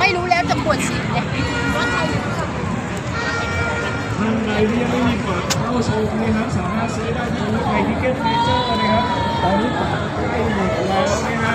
ไม่รู้แล้วจะปวดฉี่เนี่ยท่านใดที่ยังไม่มีบัตรเข้าชมนะครับสามารถซื้อได้ที่ไทยทิเก็ตเมเจอร์นะครับตอนนี้บัตรใกล้หมดแล้วนะฮะ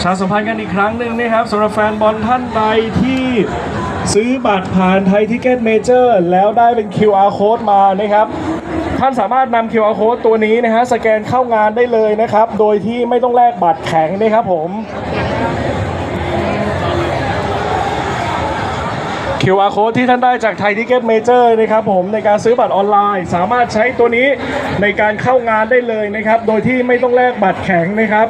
ประชาสัมพันธ์กันอีกครั้งหนึ่งนะครับสำหรับแฟนบอลท่านใดที่ซื้อบัตรผ่านไทยทิเก็ตเมเจอร์แล้วได้เป็น QR code มานะครับ ท่านสามารถนำ QR code ตัวนี้นะฮะสแกนเข้างานได้เลยนะครับ โดยที่ไม่ต้องแลกบัตรแข็งนะครับผม QR code ที่ท่านได้จากไทยทิเก็ตเมเจอร์นะครับผมในการซื้อบัตรออนไลน์ สามารถใช้ตัวนี้ในการเข้างานได้เลยนะครับ โดยที่ไม่ต้องแลกบัตรแข็งนะครับ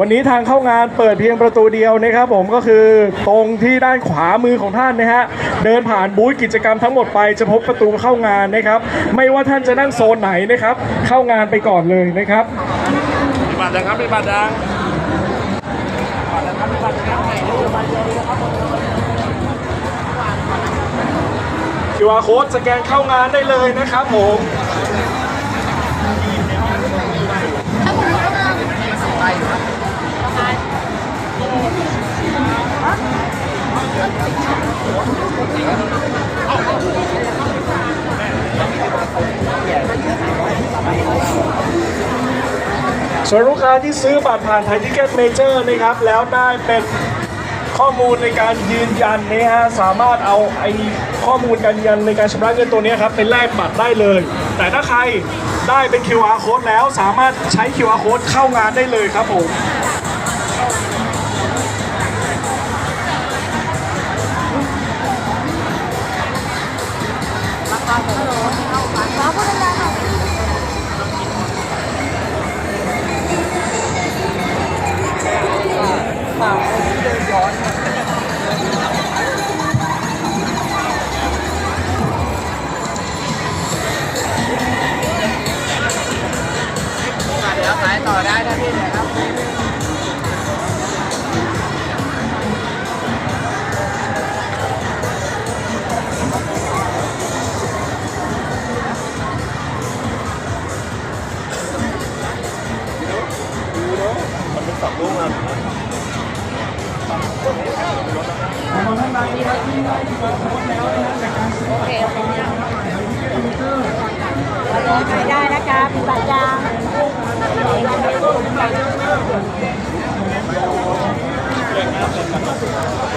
วันนี้ทางเข้างานเปิดเพียงประตูเดียวนะครับ ผมก็คือตรงที่ด้านขวามือของท่านนะฮะเดินผ่านบูธกิจกรรมทั้งหมดไปจะพบประตูเข้างานนะครับ ไม่ว่าท่านจะนั่งโซนไหนนะครับ เข้างานไปก่อนเลยนะครับมีบัตรนะครับมีบัตรยังบัตรนะครับมีบัตรนะ กีวเลยนะครับ QR code สแกนเข้างานได้เลยนะครับผมส่วนลูกค้าที่ซื้อบัตรผ่านไทยทิเก็ตเมเจอร์นะครับ แล้วได้เป็น ข้อมูลในการยืนยันนะฮะสามารถเอาไอ้ข้อมูลการยืนยันในการชำระเงินตัวนี้ครับเป็นแลกบัตรได้เลย แต่ถ้าใครได้เป็น QR code แล้วสามารถใช้ QR code เข้างานได้เลยครับผมเท่านใดนะครับที่ได้ QR code แล้วนะฮะจากการซื้อบัตรออนไลน์นะครับทยทิเก็ตเมเจอร์ขายได้นะคะมีบัตรยางผ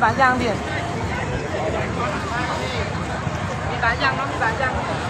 bán giang biển đi bán giang nó đi bán giang.